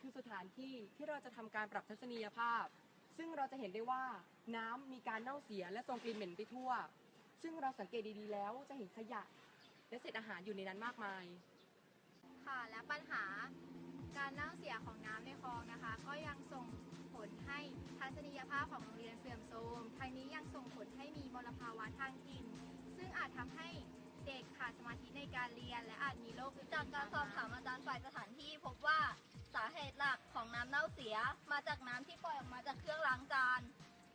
ที่ที่เราจะทำการปรับทัศนียภาพ ซึ่งเราจะเห็นได้ว่าน้ำมีการเน่าเสียและทรงกลิ่นเหม็นไปทั่ว ซึ่งเราสังเกตดีๆแล้วจะเห็นขยะ และเศษอาหารอยู่ในนั้นมากมาย ค่ะและปัญหาการเน่าเสียของน้ำในคลองนะคะ ก็ยังส่งผลให้ทัศนียภาพของโรงเรียนเสื่อมโทรมทางนี้ยังส่งผลให้มีมลภาวะทางกลิ่นซึ่งอาจทำให้เด็กขาดสมาธิในการเรียน และอาจมีโรคอื่นๆจากการสอบถามอาจารย์ฝ่ายสถานที่พบ น้ำเน่าเสียมาจากน้ำที่ปล่อยออกมาจากเครื่องล้างจาน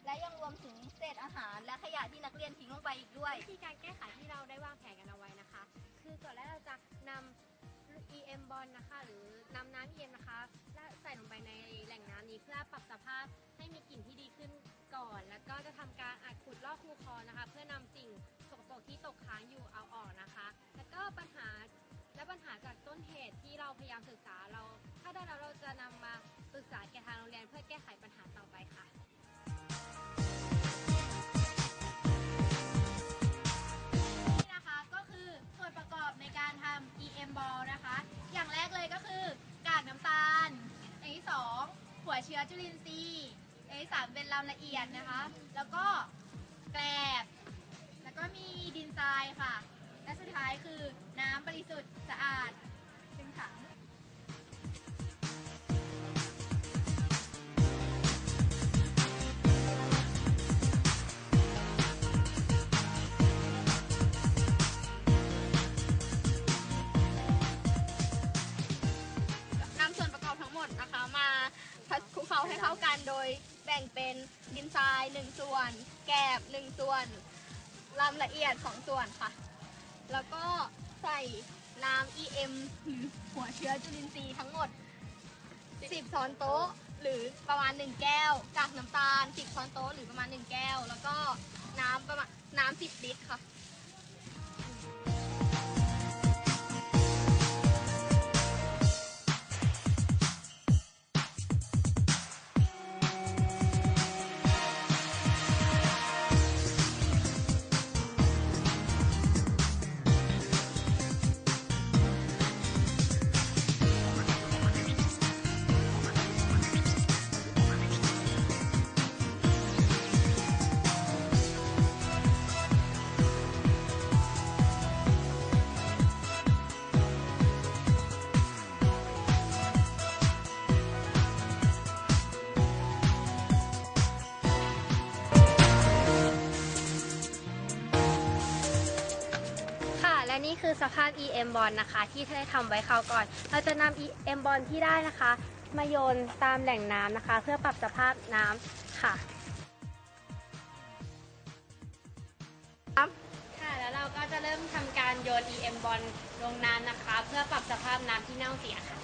และยังรวมถึงเศษอาหาร และขยะที่นักเรียนทิ้งลงไปอีกด้วย วิธีการแก้ไขที่เราได้วางแผนกันเอาไว้นะคะ คือก่อนแรกเราจะนำ EM บอลนะคะ หรือนำน้ำ EM นะคะและใส่ลงไปในแหล่งน้ำนี้เพื่อปรับสภาพให้มีกลิ่นที่ดีขึ้นก่อน แล้วก็จะทำการอัดขุดลอกคูคลองนะคะ เพื่อนำสิ่งสกปรกที่ตกค้างอยู่เอาออกนะคะ แล้วก็ปัญหาและปัญหาจากต้นเหตุาปรึกษาแก่ทางโรงเรียนเพื่อแก้ไขปัญหาต่อไปค่ะนี่นะคะก็คือส่วนประกอบในการทำ EM ball นะคะ อย่างแรกเลยก็คือกากน้ำตาลอย่างที่สองหัวเชื้อจุลินทรีย์อย่างที่สามเป็นลำละเอียดนะคะ แล้วก็แกลบ แล้วก็มีดินทรายค่ะ และสุดท้ายคือน้ำบริสุทธิ์สะอาด ให้เข้ากันโดยแบ่งเป็นดินทราย 1 ส่วน แกบ 1 ส่วนลำละเอียด 2 ส่วนค่ะ แล้วก็ใส่น้ำ EM หรือหัวเชื้อจุลินทรีย์ทั้งหมด 10 ช้อนโต๊ะ หรือประมาณ 1 แก้ว กากน้ำตาล 10 ช้อนโต๊ะ หรือประมาณ 1 แก้ว แล้วก็น้ำประมาณน้ำ 10 ลิตรค่ะ และนี่คือสภาพ EM บอลนะคะ ที่ได้ทำไว้คราวก่อน เราจะนำ EM บอลที่ได้นะคะ มาโยนตามแหล่งน้ำนะคะ เพื่อปรับสภาพน้ำค่ะครับค่ะ แล้วเราก็จะเริ่มทำการโยน EM บอลลงน้ำนะคะ เพื่อปรับสภาพน้ำที่เน่าเสียค่ะ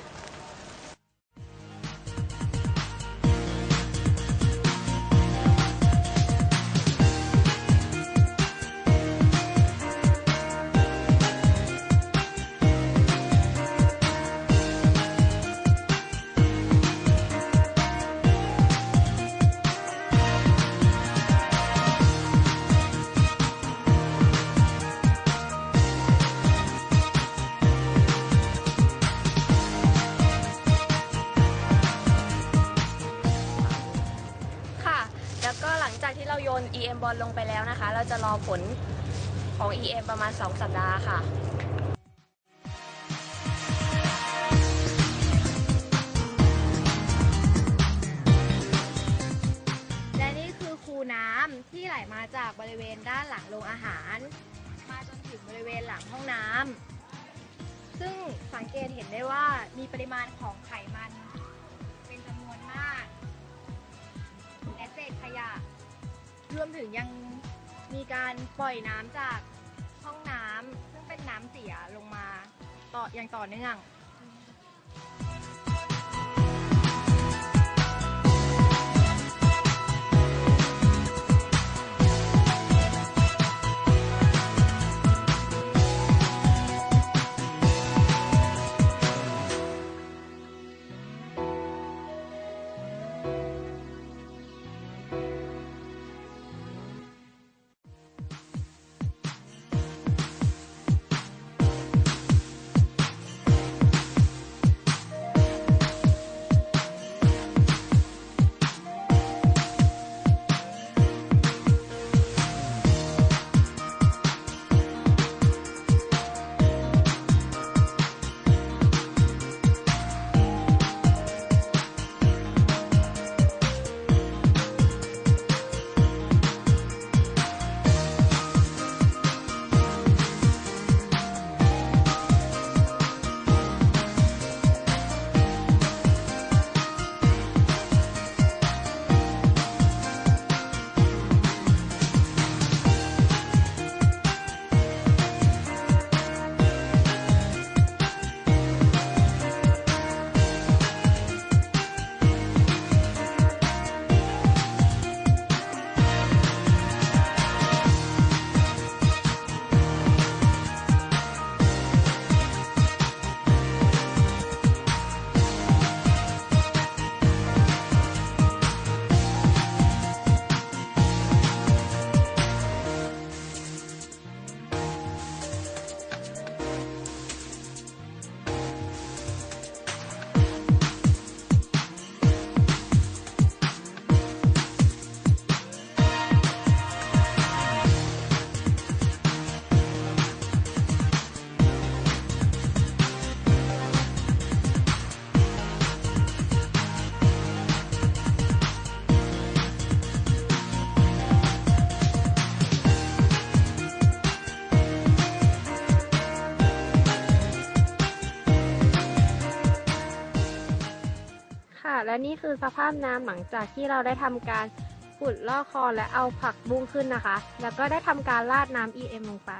น EM บอลลงไปแล้วนะคะ เราจะรอผลของ EM ประมาณ 2 สัปดาห์ค่ะและนี่คือคูน้ำที่ไหลมาจากบริเวณด้านหลังโรงอาหาร มาจนถึงบริเวณหลังห้องน้ำซึ่งสังเกตเห็นได้ว่ามีปริมาณของไขมัน เป็นจำนวนมาก และเศษขยะ รวมถึงยังมีการปล่อยน้ำจากห้องน้ำซึ่งเป็นน้ำเสียลงมาต่ออย่างต่อเนื่อง และนี่คือสภาพน้ำหลังจากที่เราได้ทำการขุดลอกคลองและเอาผักบุ้งขึ้นนะคะ แล้วก็ได้ทำการราดน้ำ EM ลงไป